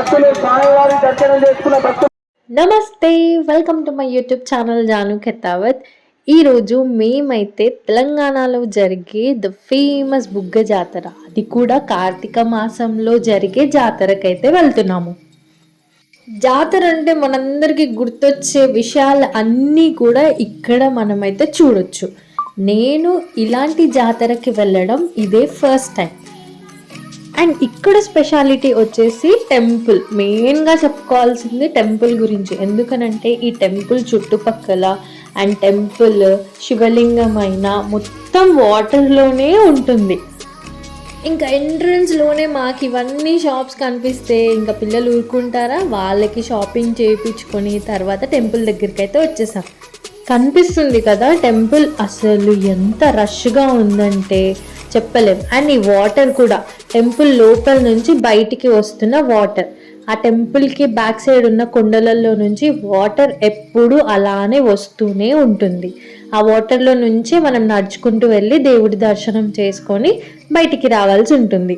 భక్తులు స్వామివారి దర్శనం చేసుకున్న భక్తులు నమస్తే welcome to my YouTube channel Janu Khetavath ఈరోజు మేమైతే తెలంగాణలో జరిగే ద ఫేమస్ బుగ్గ జాతర. అది కూడా కార్తీక మాసంలో జరిగే జాతరకైతే వెళ్తున్నాము. జాతర అంటే మనందరికీ గుర్తొచ్చే విషయాలు అన్నీ కూడా ఇక్కడ మనమైతే చూడొచ్చు. నేను ఇలాంటి జాతరకి వెళ్ళడం ఇదే ఫస్ట్ టైం అండ్ ఇక్కడ స్పెషాలిటీ వచ్చేసి టెంపుల్. మెయిన్గా చెప్పుకోవాల్సింది టెంపుల్ గురించి. ఎందుకనంటే ఈ టెంపుల్ చుట్టుపక్కల అండ్ టెంపుల్ శివలింగం అయినా మొత్తం వాటర్లోనే ఉంటుంది. ఇంకా ఎంట్రన్స్లోనే మాకు ఇవన్నీ షాప్స్ కనిపిస్తే ఇంకా పిల్లలు ఊరుకుంటారా? వాళ్ళకి షాపింగ్ చేయించుకొని తర్వాత టెంపుల్ దగ్గరికి అయితే వచ్చేసాం. కనిపిస్తుంది కదా టెంపుల్ అసలు ఎంత రష్గా ఉందంటే చెప్పలేం. అండ్ ఈ వాటర్ కూడా టెంపుల్ లోపల నుంచి బయటికి వస్తున్న వాటర్. ఆ టెంపుల్కి బ్యాక్ సైడ్ ఉన్న కొండలలో నుంచి వాటర్ ఎప్పుడు అలానే వస్తూనే ఉంటుంది. ఆ వాటర్లో నుంచి మనం నడుచుకుంటూ వెళ్ళి దేవుడి దర్శనం చేసుకొని బయటికి రావాల్సి ఉంటుంది.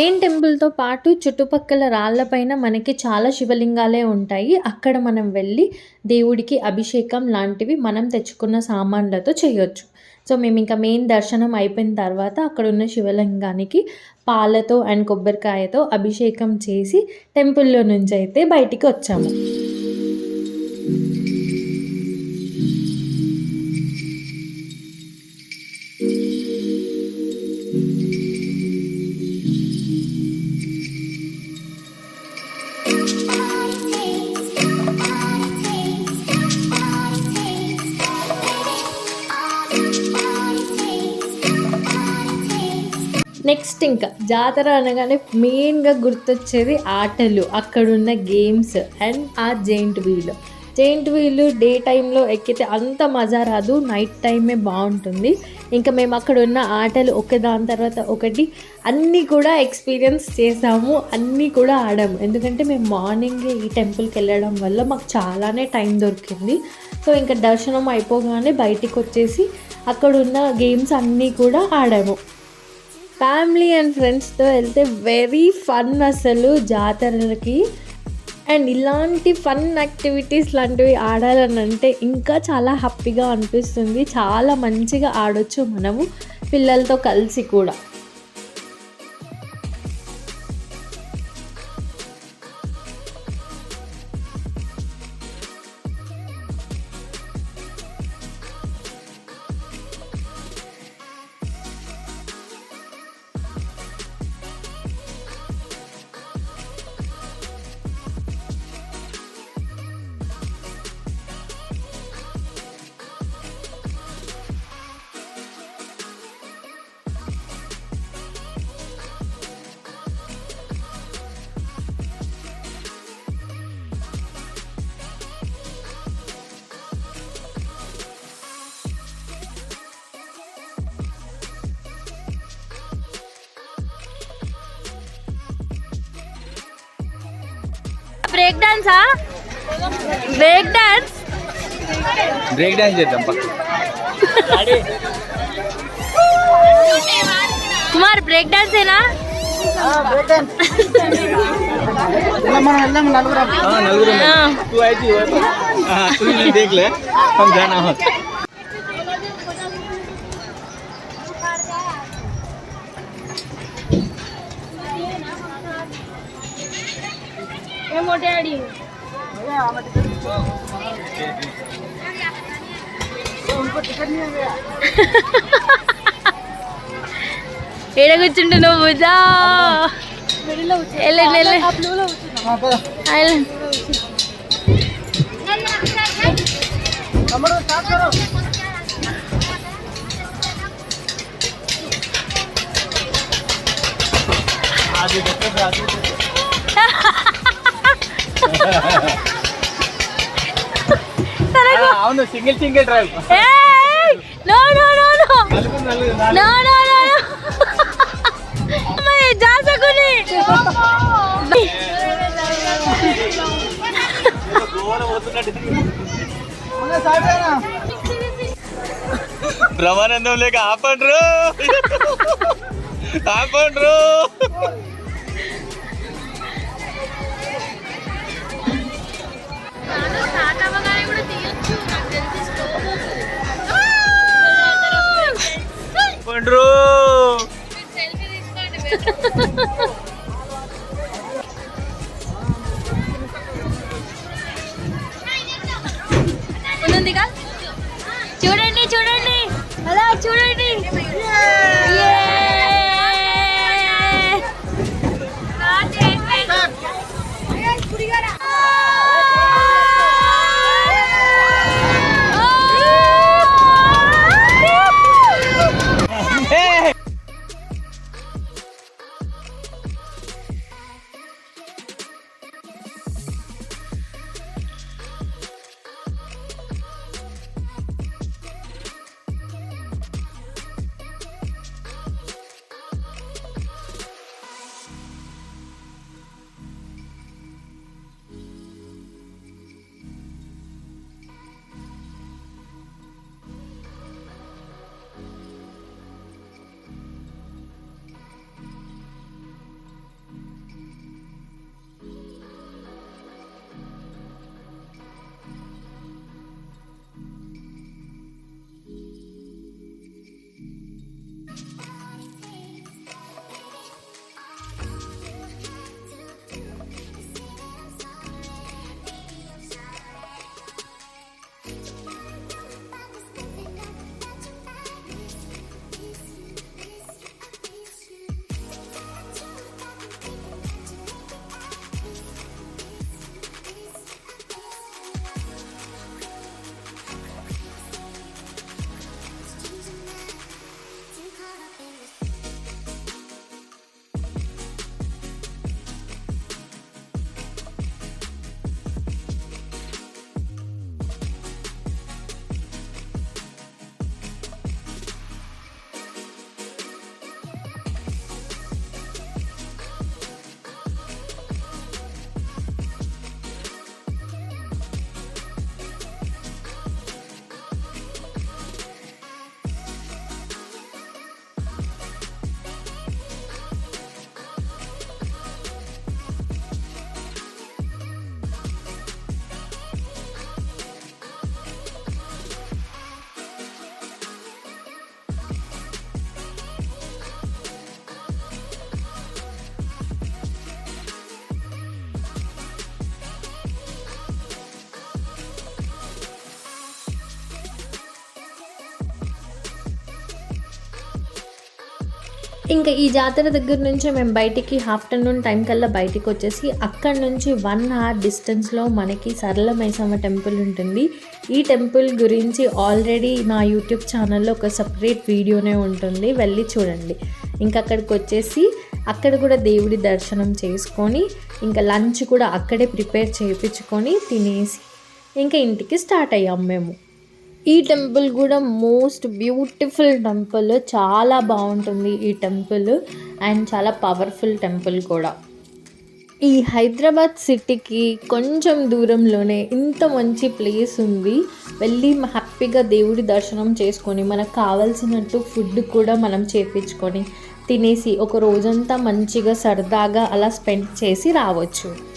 మెయిన్ టెంపుల్తో పాటు చుట్టుపక్కల రాళ్ళపైన మనకి చాలా శివలింగాలే ఉంటాయి. అక్కడ మనం వెళ్ళి దేవుడికి అభిషేకం లాంటివి మనం తెచ్చుకున్న సామాన్లతో చేయొచ్చు. సో మేము ఇంకా మెయిన్ దర్శనం అయిపోయిన తర్వాత అక్కడ ఉన్న శివలింగానికి పాలతో అండ్ కొబ్బరికాయతో అభిషేకం చేసి టెంపుల్లో నుంచి అయితే బయటికి వచ్చాము. నెక్స్ట్ ఇంకా జాతర అనగానే మెయిన్గా గుర్తొచ్చేది ఆటలు. అక్కడున్న గేమ్స్ అండ్ ఆ giant wheel. Giant wheel day టైంలో ఎక్కితే అంత మజా రాదు నైట్ టైమే బాగుంటుంది. ఇంకా మేము అక్కడ ఉన్న ఆటలు ఒకదాని తర్వాత ఒకటి అన్నీ కూడా ఎక్స్పీరియన్స్ చేసాము అన్నీ కూడా ఆడాము. ఎందుకంటే మేము మార్నింగ్ ఈ టెంపుల్కి వెళ్ళడం వల్ల మాకు చాలానే టైం దొరికింది. సో ఇంకా దర్శనం అయిపోగానే బయటికి వచ్చేసి అక్కడ ఉన్న గేమ్స్ అన్నీ కూడా ఆడాము. ఫ్యామిలీ అండ్ ఫ్రెండ్స్తో వెళ్తే వెరీ ఫన్ అసలు జాతరలకి. అండ్ ఇలాంటి ఫన్ యాక్టివిటీస్ లాంటివి ఆడాలని అంటే ఇంకా చాలా హ్యాపీగా అనిపిస్తుంది. చాలా మంచిగా ఆడొచ్చు మనము పిల్లలతో కలిసి కూడా. Break డాన్సా break dance break dance చేద్దాం పక్క కుమార్ బ్రేక్ డాన్స్ ఏనా నలుగురు तू आई थी हाँ तू नहीं देख ले हम కొట్టాడు. ఏడ కూర్చుంటు నువ్వు? జా అవును single single drive. no, no. అమ్మాయి, జాసకుని. గోవాలో పోతున్నట్టు బ్రహ్మానందం లేక ఆపండ్రు. ఆపండ్రు. అలా చూడండి ఇంకా ఈ జాతర దగ్గర నుంచి మేము బయటికి ఆఫ్టర్నూన్ టైం కల్లా బయటికి వచ్చేసి అక్కడ నుంచి వన్ అవర్ డిస్టెన్స్లో మనకి సరళ మైసమ్మ టెంపుల్ ఉంటుంది. ఈ టెంపుల్ గురించి ఆల్రెడీ నా యూట్యూబ్ ఛానల్లో ఒక సపరేట్ వీడియోనే ఉంటుంది. వెళ్ళి చూడండి. ఇంకా అక్కడికి వచ్చేసి అక్కడ కూడా దేవుడి దర్శనం చేసుకొని ఇంకా లంచ్ కూడా అక్కడే ప్రిపేర్ చేయించుకొని తినేసి ఇంకా ఇంటికి స్టార్ట్ అయ్యాం మేము. ఈ టెంపుల్ కూడా మోస్ట్ బ్యూటిఫుల్ టెంపుల్. చాలా బాగుంటుంది ఈ టెంపుల్. అండ్ చాలా పవర్ఫుల్ టెంపుల్ కూడా. ఈ హైదరాబాద్ సిటీకి కొంచెం దూరంలోనే ఇంత మంచి ప్లేస్ ఉంది. వెళ్ళి హ్యాపీగా దేవుడి దర్శనం చేసుకొని మనకు కావాల్సినట్టు ఫుడ్ కూడా మనం చేపించుకొని తినేసి ఒక రోజంతా మంచిగా సరదాగా అలా స్పెండ్ చేసి రావచ్చు.